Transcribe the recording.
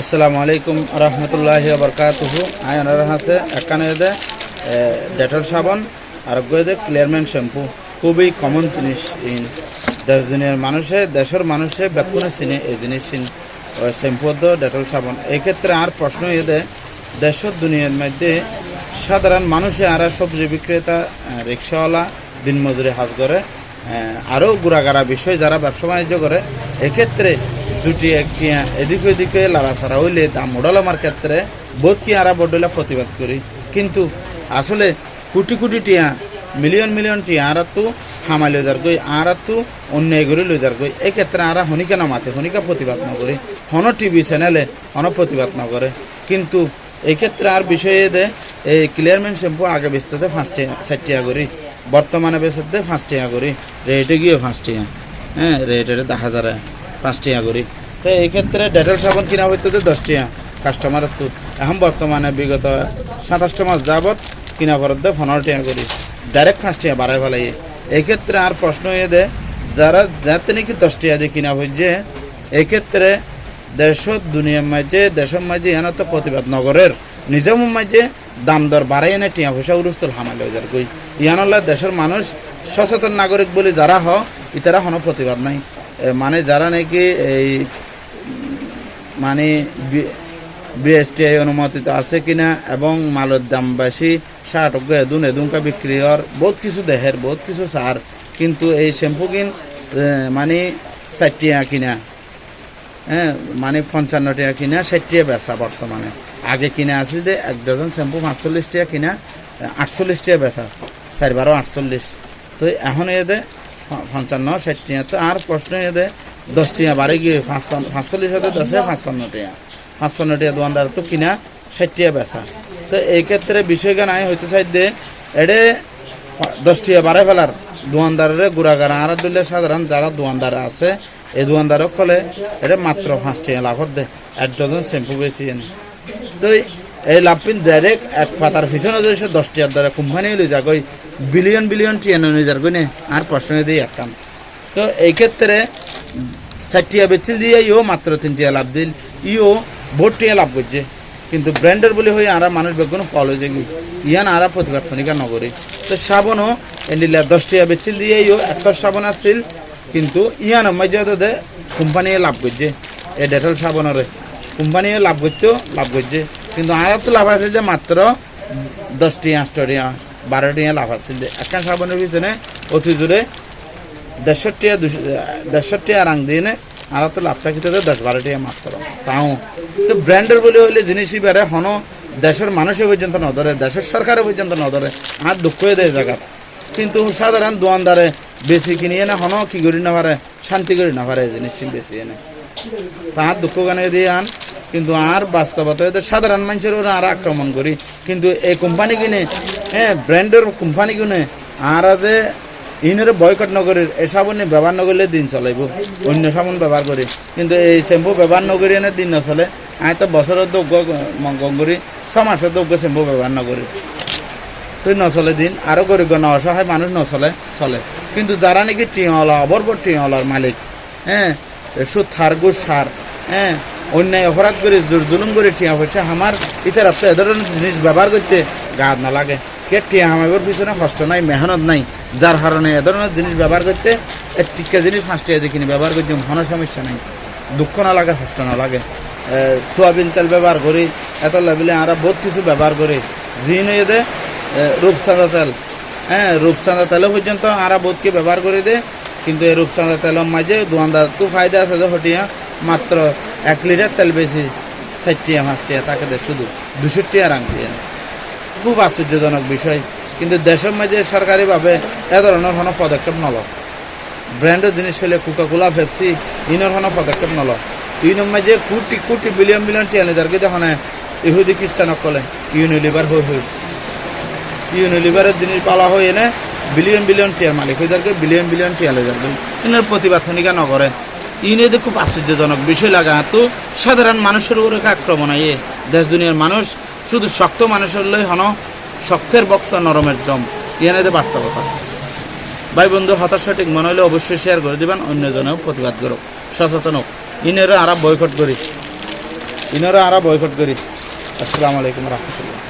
আসসালামু আলাইকুম রহমতুল্লাহ ওনার হাতে এখানে দে ডেটল সাবান, আর দে ক্লিয়ারম্যান শ্যাম্পু। খুবই কমন জিনিস দেশ দুনিয়ার মানুষে, দেশের মানুষে বেকুনে চিনে এই জিনিস চিন। শ্যাম্পু দো, ডেটল সাবান। এই ক্ষেত্রে আর প্রশ্ন এদে দেশের দুনিয়ার মধ্যে সাধারণ মানুষে আর সবজি বিক্রেতা রিক্সাওয়ালা, দিনমজুরি হাজ করে আরও গুড়াগাড়া বিষয় যারা ব্যবসা বাণিজ্য করে, এক্ষেত্রে দুটি, একটি এদিক ওদিকে লাড়াছাড়া হইলে দাম উড়ালামার ক্ষেত্রে বহুত কি আরা বডলে প্রতিবাদ করি। কিন্তু আসলে কোটি কোটি টিয়া, মিলিয়ন মিলিয়ন টিয়া আর তো হামাই লই যার গই আর তো অন্যায় করে লই যার গই। এই ক্ষেত্রে আরা হনিকা নামাতে হনিকা প্রতিবাদ নকরি হন টিভি চ্যানেলে হন প্রতিবাদ নকরে কিন্তু এই ক্ষেত্রে আর বিষয়ে দে, এই ক্লিয়ারম্যান শ্যাম্পু আগে বেচতে পাঁচটি ষাটটিয়া করি। বর্তমানে বেচতে পাঁচ টাকা করি। রেটে গিয়ে পাঁচ টাকা হ্যাঁ রেট দেখা যায় পাঁচ টাকা করি তো এই ক্ষেত্রে ডেটল সাবান কিনা হইতে দশ টাকা কাস্টমারের তো এখন বর্তমানে বিগত সাতাশটা মাস যাবত কিনা পড়ত দে পনেরো টাকা করি ডাইরেক্ট পাঁচ টাকা বাড়াই ফেলাই এই ক্ষেত্রে আর প্রশ্ন হয়ে দে যারা যাতে নাকি দশ টাকা দিয়ে কিনা হয়েছে এই ক্ষেত্রে দেশ দুনিয়ার মাঝে দেশের মাঝে এনে তো প্রতিবাদ নগরের নিজের মাঝে দাম দর বাড়াই এনে টিয়া পয়সা উরুস্তল হামাল যার কই ইয়ানল্লা দেশের মানুষ সচেতন নাগরিক বলে যারা হ ইতারা কোনো প্রতিবাদ নাই। মানে যারা নাকি এই মানে বিএসটিআই অনুমোদিত আছে কিনা এবং মালের দাম বেশি ষাট এদুন এদুনকা বিক্রি হওয়ার বহুত কিছু দেহের, বহুত কিছু সার, কিন্তু এই শ্যাম্পু কিন মানে ষাটটিয়া কিনা হ্যাঁ মানে পঞ্চান্ন টাকা কিনা, ষাট টাকা বেচা বর্তমানে। আগে কিনা আছিল যে এক ডজন শ্যাম্পু পাঁচচল্লিশ টাকা কিনা, আটচল্লিশ টাকা বেচা চারি বারো আটচল্লিশ। তো এখন এদে পঞ্চান্ন ষাট টাকা তো আর প্রশ্ন এদে দশ টাকা বাড়ি গিয়ে পাঁচচল্লিশ হতে দশে পাঁচপান্ন টাকা পাঁচপান্ন টাকা দোকানদার তো কিনা ষাট টাকা বেচা। তো এই ক্ষেত্রে বিষয়টা নাই হইতে চাই দে এডে দশ টাকা বাড়াই ফেলার দোকানদারের গুড়াগাড়া আর দিলে সাধারণ যারা দোকানদার আছে, এই দোকানদারক কলে এটা মাত্র পাঁচ টাকা লাভত দে। এক ডজন শ্যাম্পু বেশি এনে। তো এই লাভ পিন ডাইরেক্ট এক পাতার পিছনে যদি দশ টাকার দ্বারা কোম্পানি লই যা গই বিলিয়ন বিলিয়ন টিয়া নিয়ে যার গই আর প্রশ্ন দিই এক কাম। তো এই ক্ষেত্রে ষাটটিয়া বেচিল দিয়ে ইও মাত্র তিন টিয়া লাভ দিল। ইও ভোট টিয়া লাভ করছে। কিন্তু ব্র্যান্ডের বলে হয়ে আরা মানুষ বেগুন ফল হয়েছে কি? ইয়ান আরা প্রতিবাদ খনিকা নগরী। তো সাবনও এলিলা দশ টিয়া বেচিল দিয়ে ইও একটা সাবন আসছিল, কিন্তু ইয়ান মাঝে দে কোম্পানি লাভ করছে। এই ডেটল সাবনের কোম্পানি লাভ করছেও লাভ করছে। কিন্তু আয়াত লাভ আছে যে মাত্র দশটি আটটি বারোটি লাভ আছে। যে একটা সাবনের পিছনে অতি জোরে দেড়শোটি দেড়শোটি রাং দিয়ে নে আর তো লাভ থাকিতে দশ বারোটি মাত্র। তাও। তো ব্র্যান্ডের বলে হইলে জিনিসই বেড়ে হন দেশের মানুষের পর্যন্ত নধরে দেশের সরকারের পর্যন্ত নধরে আর দুঃখ হয়ে দেয় জায়গা কিন্তু সাধারণ দোয়ানদারে বেশি কিনিয়ে না হন কি করি না পারে, শান্তি করি না পারে জিনিস বেশি এনে। তার দুঃখ গানে দিয়ে আন? কিন্তু আর বাস্তবতা, এদের সাধারণ মানুষের ওরা আর আক্রমণ করি। কিন্তু এই কোম্পানি কিনে হ্যাঁ ব্র্যান্ডের কোম্পানি কিনে, আর যে ইনের বয়কট নগরীর এই সাবুন ব্যবহার নগরলে দিন চলাইব, অন্য সাবুন ব্যবহার করি। কিন্তু এই শ্যাম্পু ব্যবহার নগরী এনে দিন নচলে আমি তো বছরের দোগ্য গঙ্গরি ছ মাসের দোগ্য শ্যাম্পু ব্যবহার নগরী তুই নচলে দিন আরও গরিব না অসহায় মানুষ নচলে চলে কিন্তু যারা নাকি টিওলা অবরবর টিওলার মালিক হ্যাঁ সুদ থার সার হ্যাঁ অন্যায় অপরাধ করে জুলুম করে টিয়া পয়সা আমার ইতার তো এ ধরনের জিনিস ব্যবহার করতে গা না লাগে। কে টিয়া হামাইবার পিছনে কষ্ট নাই, মেহনত নাই। যার কারণে এ ধরনের জিনিস ব্যবহার করতে টিকা জিনিস পাঁচ টাকা দেখিনি ব্যবহার করতে কোনো সমস্যা নাই। দুঃখ না লাগে, কষ্ট না লাগে। সোয়াবিন তেল ব্যবহার করি এত লেভেলে আমরা বহুত কিছু ব্যবহার করি। জিন এদে রূপচাঁদা তেল। হ্যাঁ রূপচাঁদা তেলও পর্যন্ত আমরা বহুতকে ব্যবহার করে দে। কিন্তু এই রূপচাঁদা তেলের মাঝে দোকানদার তো ফায়দা আছে যে হটিয়া মাত্র এক লিটার তেল বেশি ষাটটিয়া পাঁচটিয়া তাকে দে শুধু দুষট্টিয়া রাং দিয়ে খুব আশ্চর্যজনক বিষয়, কিন্তু দেশের মাঝে সরকারিভাবে এ ধরনের কোনো পদক্ষেপ নল। ব্র্যান্ডের জিনিস হলে কোকাকোলা, পেপসি, ইনের কোনো পদক্ষেপ নল। ইনের মাঝে কোটি কোটি বিলিয়ন বিলিয়ন টিয়া লিটার কিন্তু এখন ইহুদি খ্রিস্টান কলে ইউনিলিভার হয়ে হয়ে ইউনিলিভারের জিনিস পালা হয়ে এনে বিলিয়ন বিলিয়ন টিয়ার মালিক হয়ে যাবে বিলিয়ন বিলিয়ন টিয়া হয়ে যাবে ইনের প্রতিবাদ নগরে। ইনেদের খুব আশ্চর্যজনক বিষয় লাগা তো সাধারণ মানুষের উপরে আক্রমণ আইয়ে দেশ দুনিয়ার মানুষ শুধু শক্ত মানুষের লই হন, শক্তের বক্ত নরমের জম। ইয়েনেদের বাস্তবতা। ভাই বন্ধু, হতাশ সঠিক মনে হলে অবশ্যই শেয়ার করে দেবেন, অন্যজনেও প্রতিবাদ করুক। সচেতন হোক। ইনেরও আরা বয়কট করি। ইনারা আরা বয়কট করি। আসসালামু আলাইকুম রহমতুল্লাহ।